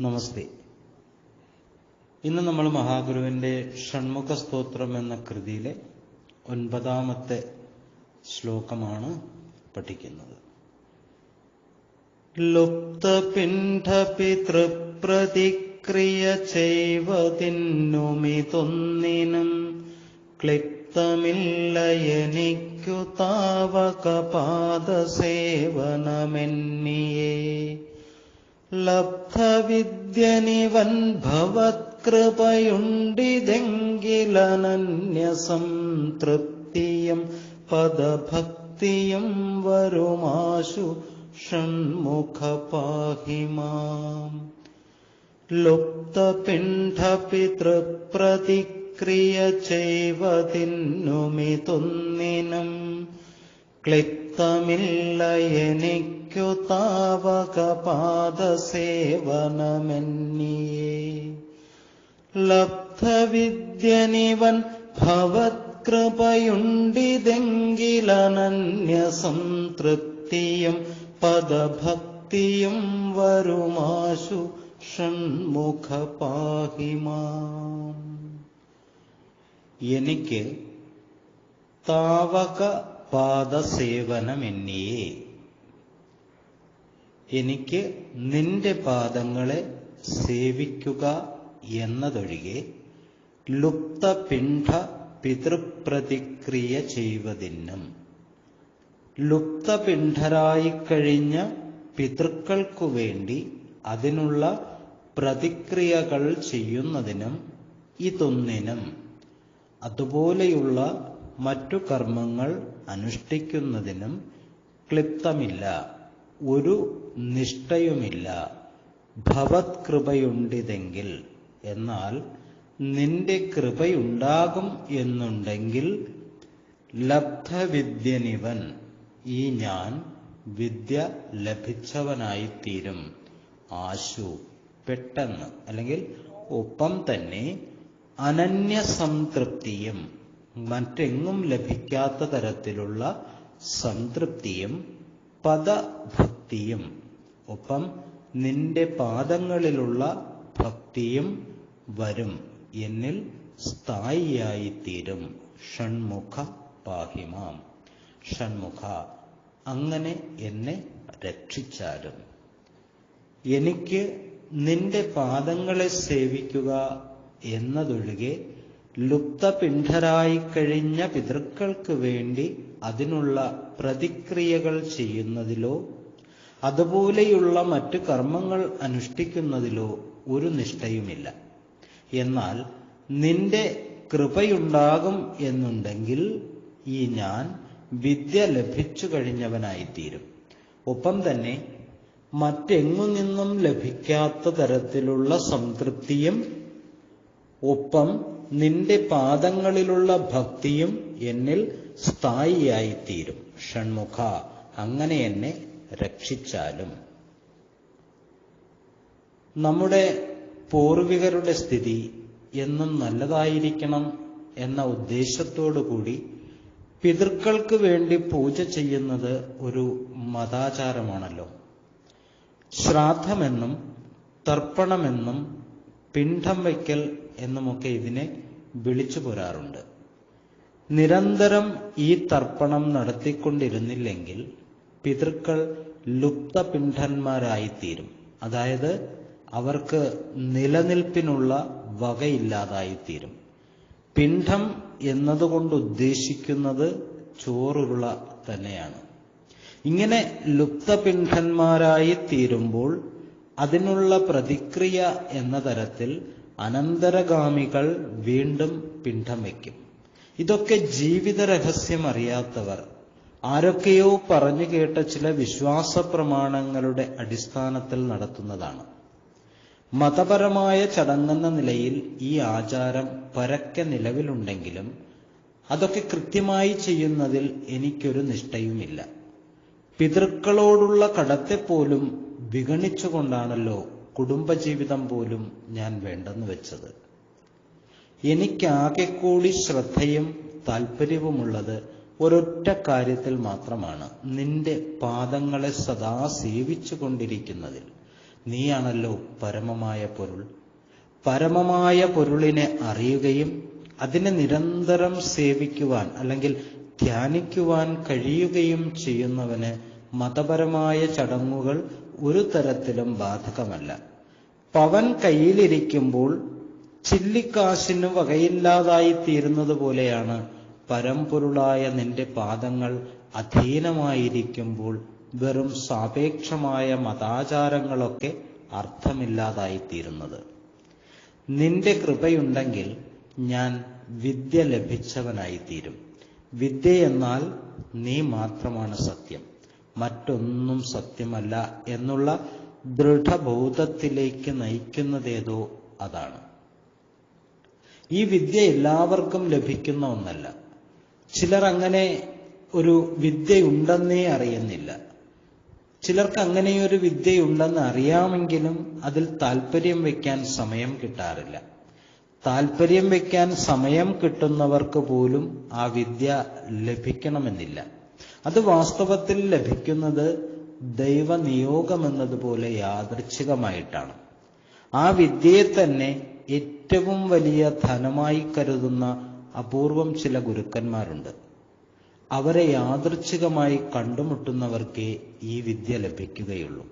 നമസ്തേ. ഇന്ന് നമ്മൾ മഹാഗുരുവിന്റെ ഷൺമുഖ സ്തോത്രം എന്ന കൃതിയിലെ ഒൻപതാമത്തെ ശ്ലോകമാണ് പഠിക്കുന്നത്. ലുപ്തപിതൃപ്രതിക്രിയ ചെയ്വതിന്നുമിതൊന്നിനും ക്ലിപ്തമില്ലയനിക്കു താവകപാദസേവനമെന്നിയേ. लब्धविद्यनिवन्भवत्कृपयुण्डिदिङ्गिलनन्यसन्तृप्तियम् पदभक्तियम् वरुमाशु षण्मुखपाहि माम्। लुप्तपिण्ठपितृप्रतिक्रिय चैव तिन्नुमितुन्निनम् ചെയ്വതിന്നുമിതൊന്നിനും ക്ലിപ്തമില്ലയനിക്കു താവകപാദസേവനമെന്നിയേ ലബ്ധവിദ്യനിവൻ ഭവത്കൃപയുണ്ടിതെങ്കിലനന്യസംതൃപ്തിയും പദഭക്തിയും വരുമാശു ഷൺമുഖ പാഹിമാം എനിക്ക് താവക പാദസേവനമെന്നിയേ എനിക്ക് നിന്റെ പാദങ്ങളെ സേവിക്കുക എന്നതൊഴികെ ലുപ്തപിണ്ഡ പിതൃപ്രതിക്രിയ ചെയ്വതിനും ലുപ്തപിണ്ഡരായിക്കഴിഞ്ഞ പിതൃക്കൾക്കു വേണ്ടി അതിനുള്ള പ്രതിക്രിയകൾ ചെയ്യുന്നതിനും ഇതൊന്നിനും അതുപോലെയുള്ള മറ്റു കർമ്മങ്ങൾ അനുഷ്ഠിക്കുന്നതിനും ക്ലിപ്തമില്ല ഒരു നിഷ്ഠയുമില്ല ഭവത്കൃപയുണ്ടിതെങ്കിൽ. എന്നാൽ നിന്റെ കൃപയുണ്ടാകും എന്നുണ്ടെങ്കിൽ ലബ്ധവിദ്യനിവൻ ഈ ഞാൻ വിദ്യ ലഭിച്ചവനായിത്തീരും. ആശു പെട്ടെന്ന് അല്ലെങ്കിൽ ഒപ്പം തന്നെ അനന്യസംതൃപ്തിയും മറ്റെങ്ങും ലഭിക്കാത്ത തരത്തിലുള്ള സംതൃപ്തിയും പദഭക്തിയും. ഒപ്പം നിന്റെ പാദങ്ങളിലുള്ള ഭക്തിയും വരും. എന്നിൽ സ്ഥായിയായിത്തീരും. ഷൺമുഖ പാഹിമാം. ഷൺമുഖ അങ്ങനെ എന്നെ രക്ഷിച്ചാലും. എനിക്ക് നിന്റെ പാദങ്ങളെ സേവിക്കുക എന്നതൊഴികെ ലുപ്തപിണ്ഡരായി കഴിഞ്ഞ പിതൃക്കൾക്ക് വേണ്ടി അതിനുള്ള പ്രതിക്രിയകൾ ചെയ്യുന്നതിലോ അതുപോലെയുള്ള മറ്റു കർമ്മങ്ങൾ അനുഷ്ഠിക്കുന്നതിലോ ഒരു നിഷ്ഠയുമില്ല. എന്നാൽ നിന്റെ കൃപയുണ്ടാകും എന്നുണ്ടെങ്കിൽ ഈ ഞാൻ വിദ്യ ലഭിച്ചു കഴിഞ്ഞവനായിത്തീരും. ഒപ്പം തന്നെ മറ്റെങ്ങു നിന്നും ലഭിക്കാത്ത തരത്തിലുള്ള സംതൃപ്തിയും ഒപ്പം നിന്റെ പാദങ്ങളിലുള്ള ഭക്തിയും എന്നിൽ സ്ഥായിയായിത്തീരും. ഷൺമുഖ അങ്ങനെ എന്നെ രക്ഷിച്ചാലും. നമ്മുടെ പൂർവികരുടെ സ്ഥിതി എന്നും നല്ലതായിരിക്കണം എന്ന ഉദ്ദേശത്തോടുകൂടി പിതൃക്കൾക്ക് വേണ്ടി പൂജ ചെയ്യുന്നത് ഒരു മതാചാരമാണല്ലോ. ശ്രാദ്ധമെന്നും തർപ്പണമെന്നും പിണ്ഡം വയ്ക്കൽ എന്നുമൊക്കെ ഇതിനെ വിളിച്ചു പോരാറുണ്ട്. നിരന്തരം ഈ തർപ്പണം നടത്തിക്കൊണ്ടിരുന്നില്ലെങ്കിൽ പിതൃക്കൾ ലുപ്തപിണ്ഡന്മാരായിത്തീരും. അതായത് അവർക്ക് നിലനിൽപ്പിനുള്ള വകയില്ലാതായിത്തീരും. പിണ്ഡം എന്നതുകൊണ്ട് ഉദ്ദേശിക്കുന്നത് ചോറുരുള തന്നെയാണ്. ഇങ്ങനെ ലുപ്തപിണ്ഡന്മാരായി തീരുമ്പോൾ അതിനുള്ള പ്രതിക്രിയ എന്ന തരത്തിൽ അനന്തരഗാമികൾ വീണ്ടും പിണ്ഡം വയ്ക്കും. ഇതൊക്കെ ജീവിത രഹസ്യം അറിയാത്തവർ. ആരൊക്കെയോ പറഞ്ഞു കേട്ട ചില വിശ്വാസ പ്രമാണങ്ങളുടെ അടിസ്ഥാനത്തിൽ നടത്തുന്നതാണ്. മതപരമായ ചടങ്ങെന്ന നിലയിൽ ഈ ആചാരം പരക്കെ നിലവിലുണ്ടെങ്കിലും അതൊക്കെ കൃത്യമായി ചെയ്യുന്നതിൽ എനിക്കൊരു നിഷ്ഠയുമില്ല. പിതൃക്കളോടുള്ള കടത്തെപ്പോലും വിഗണിച്ചുകൊണ്ടാണല്ലോ കുടുംബജീവിതം പോലും ഞാൻ വേണ്ടെന്ന് വെച്ചത്. എനിക്കാകെ കൂടി ശ്രദ്ധയും താല്പര്യവുമുള്ളത് ഒരൊറ്റ കാര്യത്തിൽ മാത്രമാണ്. നിന്റെ പാദങ്ങളെ സദാ സേവിച്ചു കൊണ്ടിരിക്കുന്നതിൽ. നീയാണല്ലോ പരമമായ പൊരുൾ. പരമമായ പൊരുളിനെ അറിയുകയും അതിനെ നിരന്തരം സേവിക്കുവാൻ അല്ലെങ്കിൽ ധ്യാനിക്കുവാൻ കഴിയുകയും ചെയ്യുന്നവന് മതപരമായ ചടങ്ങുകൾ ഒരു തരത്തിലും ബാധകമല്ല. പവൻ കയ്യിലിരിക്കുമ്പോൾ ചില്ലിക്കാശിന് വകയില്ലാതായി തീരുന്നത് പോലെയാണ് പരമ്പൊരുളായ നിന്റെ പാദങ്ങൾ അധീനമായിരിക്കുമ്പോൾ വെറും സാപേക്ഷമായ മതാചാരങ്ങളൊക്കെ അർത്ഥമില്ലാതായിത്തീരുന്നത് നിന്റെ കൃപയുണ്ടെങ്കിൽ ഞാൻ വിദ്യ ലഭിച്ചവനായിത്തീരും വിദ്യ എന്നാൽ നീ മാത്രമാണ് സത്യം. മറ്റൊന്നും സത്യമല്ല എന്നുള്ള ദൃഢബോധത്തിലേക്ക് നയിക്കുന്നതേതോ അതാണ്. ഈ വിദ്യ എല്ലാവർക്കും ലഭിക്കുന്ന ഒന്നല്ല. ചിലർ അങ്ങനെ ഒരു വിദ്യയുണ്ടെന്നേ അറിയുന്നില്ല. ചിലർക്ക് അങ്ങനെയൊരു വിദ്യയുണ്ടെന്ന് അറിയാമെങ്കിലും അതിൽ താല്പര്യം വയ്ക്കാൻ സമയം കിട്ടാറില്ല. താല്പര്യം വയ്ക്കാൻ സമയം കിട്ടുന്നവർക്ക് പോലും ആ വിദ്യ ലഭിക്കണമെന്നില്ല. അത് വാസ്തവത്തിൽ ലഭിക്കുന്നത് ദൈവനിയോഗം എന്നതുപോലെ യാദൃച്ഛികമായിട്ടാണ്. ആ വിദ്യയെ തന്നെ ഏറ്റവും വലിയ ധനമായി കരുതുന്ന അപൂർവം ചില ഗുരുക്കന്മാരുണ്ട്. അവരെ യാദൃച്ഛികമായി കണ്ടുമുട്ടുന്നവർക്കേ ഈ വിദ്യ ലഭിക്കുകയുള്ളൂ.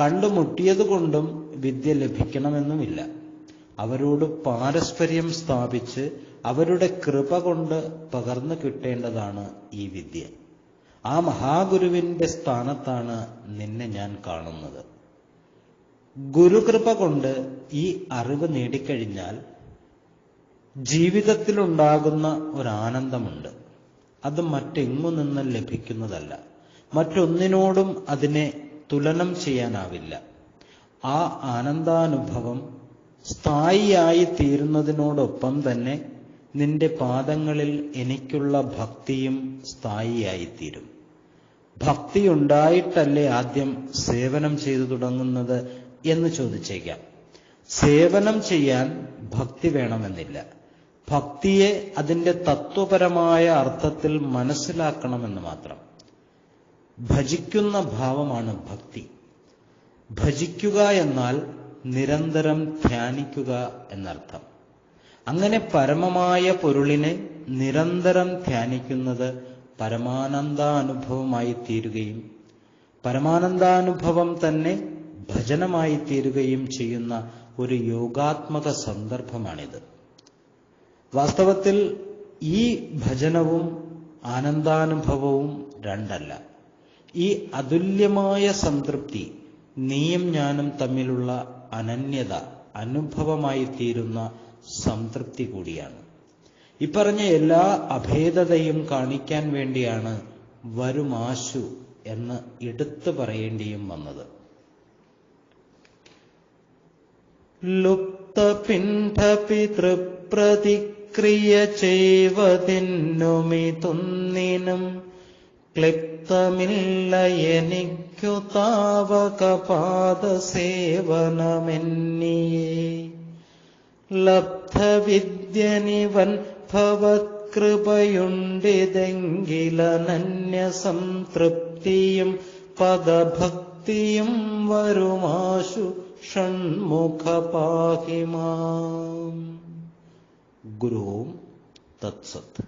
കണ്ടുമുട്ടിയതുകൊണ്ടും വിദ്യ ലഭിക്കണമെന്നുമില്ല. അവരോട് പാരസ്പര്യം സ്ഥാപിച്ച് അവരുടെ കൃപ കൊണ്ട് പകർന്നു കിട്ടേണ്ടതാണ് ഈ വിദ്യ. ആ മഹാഗുരുവിന്റെ സ്ഥാനത്താണ് നിന്നെ ഞാൻ കാണുന്നത്. ഗുരുകൃപ കൊണ്ട് ഈ അറിവ് നേടിക്കഴിഞ്ഞാൽ ജീവിതത്തിലുണ്ടാകുന്ന ഒരാനന്ദമുണ്ട്. അത് മറ്റെങ്ങു നിന്ന് ലഭിക്കുന്നതല്ല. മറ്റൊന്നിനോടും അതിനെ തുലനം ചെയ്യാനാവില്ല. ആ ആനന്ദാനുഭവം സ്ഥായിയായി തീരുന്നതിനോടൊപ്പം തന്നെ നിന്റെ പാദങ്ങളിൽ എനിക്കുള്ള ഭക്തിയും സ്ഥായിയായിത്തീരും. ഭക്തി ഉണ്ടായിട്ടല്ലേ ആദ്യം സേവനം ചെയ്തു തുടങ്ങുന്നത് എന്ന് ചോദിച്ചേക്കാം. സേവനം ചെയ്യാൻ ഭക്തി വേണമെന്നില്ല. ഭക്തിയെ അതിന്റെ തത്വപരമായ അർത്ഥത്തിൽ മനസ്സിലാക്കണമെന്ന് മാത്രം. ഭജിക്കുന്ന ഭാവമാണ് ഭക്തി. ഭജിക്കുക എന്നാൽ നിരന്തരം ധ്യാനിക്കുക എന്നർത്ഥം. അങ്ങനെ പരമമായ പൊരുളിനെ നിരന്തരം ധ്യാനിക്കുന്നത് പരമാനന്ദാനുഭവമായി തീരുകയും പരമാനന്ദാനുഭവം തന്നെ ഭജനമായി തീരുകയും ചെയ്യുന്ന ഒരു യോഗാത്മക സന്ദർഭമാണിത്. വാസ്തവത്തിൽ ഈ ഭജനവും ആനന്ദാനുഭവവും രണ്ടല്ല. ഈ അതുല്യമായ സംതൃപ്തി നീയും ഞാനും തമ്മിലുള്ള അനന്യത അനുഭവമായി തീരുന്ന സംതൃപ്തി കൂടിയാണ്. ഇപ്പറഞ്ഞ എല്ലാ അഭേദതയും കാണിക്കാൻ വേണ്ടിയാണ് വരുമാശു എന്ന് എടുത്തു പറയേണ്ടിയും വന്നത്. ലുപ്തപിതൃപ്രതിക്രിയ ചെയ്വതിന്നുമിതൊന്നിനും ക്ലിപ്തമില്ല എനിക്കു താവകപാദസേവനമെന്നിയേ. ലബ്ധവിദ്യനിവൻ ഭവത്കൃപയുണ്ടിതെങ്കിലനന്യ സംതൃപ്തിയും പദഭക്തിയും വരുമാശു ഷൺമുഖ പാഹിമാം ഗുരുവും തത്സത്ത്